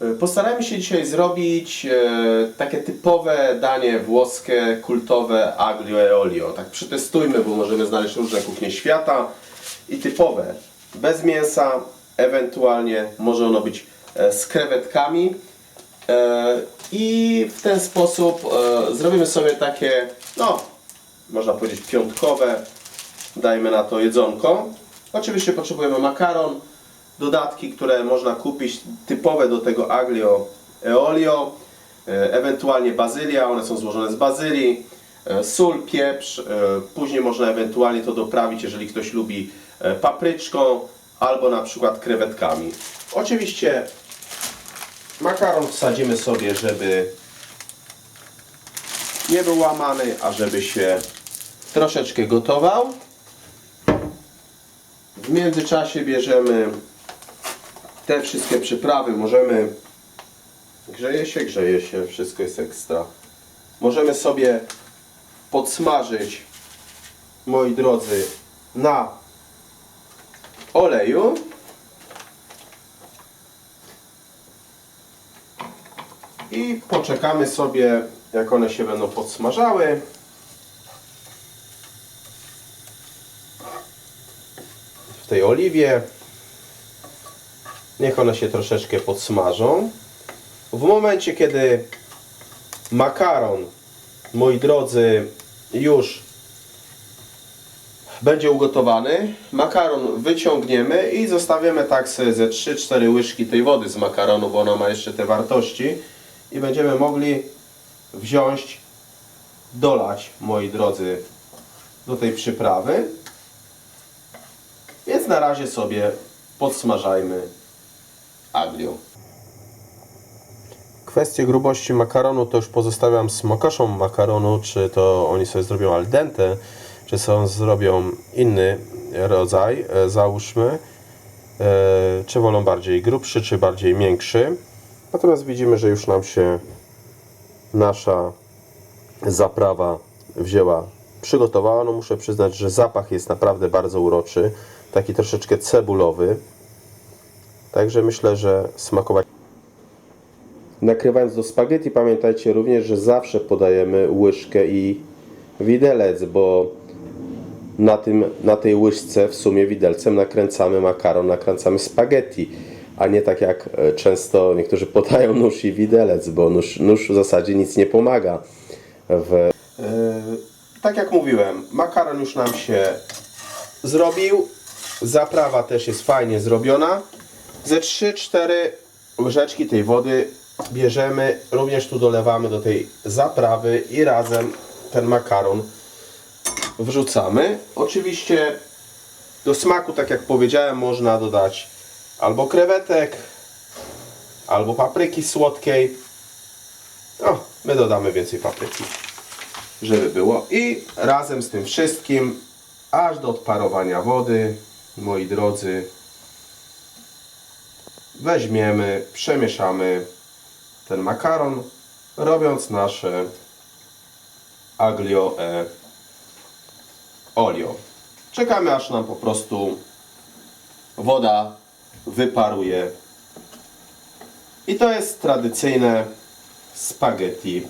E, Postarajmy się dzisiaj zrobić e, takie typowe danie włoskie, kultowe aglio e olio. Tak przetestujmy, bo możemy znaleźć różne kuchnie świata i typowe bez mięsa, ewentualnie może ono być e, z krewetkami. I w ten sposób zrobimy sobie takie, no, można powiedzieć piątkowe, dajmy na to jedzonko. Oczywiście potrzebujemy makaron, dodatki, które można kupić typowe do tego aglio e olio, e, ewentualnie bazylia, one są złożone z bazylii, e, sól, pieprz, e, później można ewentualnie to doprawić, jeżeli ktoś lubi papryczką albo na przykład krewetkami. Oczywiście makaron wsadzimy sobie, żeby nie był łamany, a żeby się troszeczkę gotował. W międzyczasie bierzemy te wszystkie przyprawy. Możemy. Grzeje się, grzeje się, wszystko jest ekstra. Możemy sobie podsmażyć, moi drodzy, na oleju. I poczekamy sobie, jak one się będą podsmażały. w tej oliwie. Niech one się troszeczkę podsmażą. W momencie, kiedy makaron, moi drodzy, już będzie ugotowany, makaron wyciągniemy i zostawiamy tak ze 3-4 łyżki tej wody z makaronu, bo ona ma jeszcze te wartości i będziemy mogli wziąć, dolać, moi drodzy, do tej przyprawy. Więc na razie sobie podsmażajmy aglio. Kwestię grubości makaronu to już pozostawiam smokoszom makaronu, czy to oni sobie zrobią al dente, czy sobie zrobią inny rodzaj, e, załóżmy, e, czy wolą bardziej grubszy, czy bardziej miększy. Natomiast widzimy, że już nam się nasza zaprawa wzięła, przygotowała. No muszę przyznać, że zapach jest naprawdę bardzo uroczy, taki troszeczkę cebulowy. Także myślę, że smakować. Nakrywając do spaghetti pamiętajcie również, że zawsze podajemy łyżkę i widelec, bo na, tym, na tej łyżce w sumie widelcem nakręcamy makaron, nakręcamy spaghetti, a nie tak jak e, często niektórzy podają nóż i widelec, bo nóż, nóż w zasadzie nic nie pomaga. W... tak jak mówiłem, makaron już nam się zrobił, zaprawa też jest fajnie zrobiona. Ze 3-4 łyżeczki tej wody bierzemy, również tu dolewamy do tej zaprawy i razem ten makaron wrzucamy. Oczywiście do smaku, tak jak powiedziałem, można dodać albo krewetek, albo papryki słodkiej. O, my dodamy więcej papryki, żeby było. I razem z tym wszystkim, aż do odparowania wody, moi drodzy, weźmiemy, przemieszamy ten makaron, robiąc nasze aglio e olio. Czekamy aż nam po prostu woda wyparuje. I to jest tradycyjne spaghetti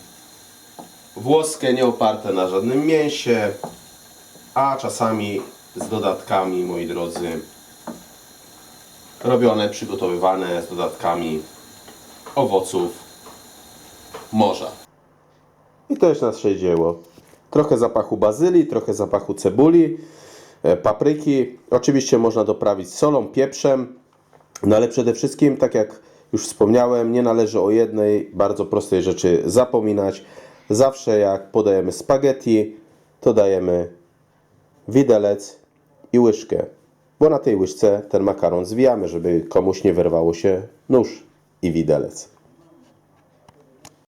włoskie, nie oparte na żadnym mięsie, a czasami z dodatkami, moi drodzy, robione, przygotowywane z dodatkami owoców morza. I to jest nasze dzieło. Trochę zapachu bazylii, trochę zapachu cebuli, e, papryki. Oczywiście można doprawić solą, pieprzem, no ale przede wszystkim, tak jak już wspomniałem, nie należy o jednej bardzo prostej rzeczy zapominać. Zawsze jak podajemy spaghetti, to dajemy widelec i łyżkę, bo na tej łyżce ten makaron zwijamy, żeby komuś nie wyrwało się nóż i widelec.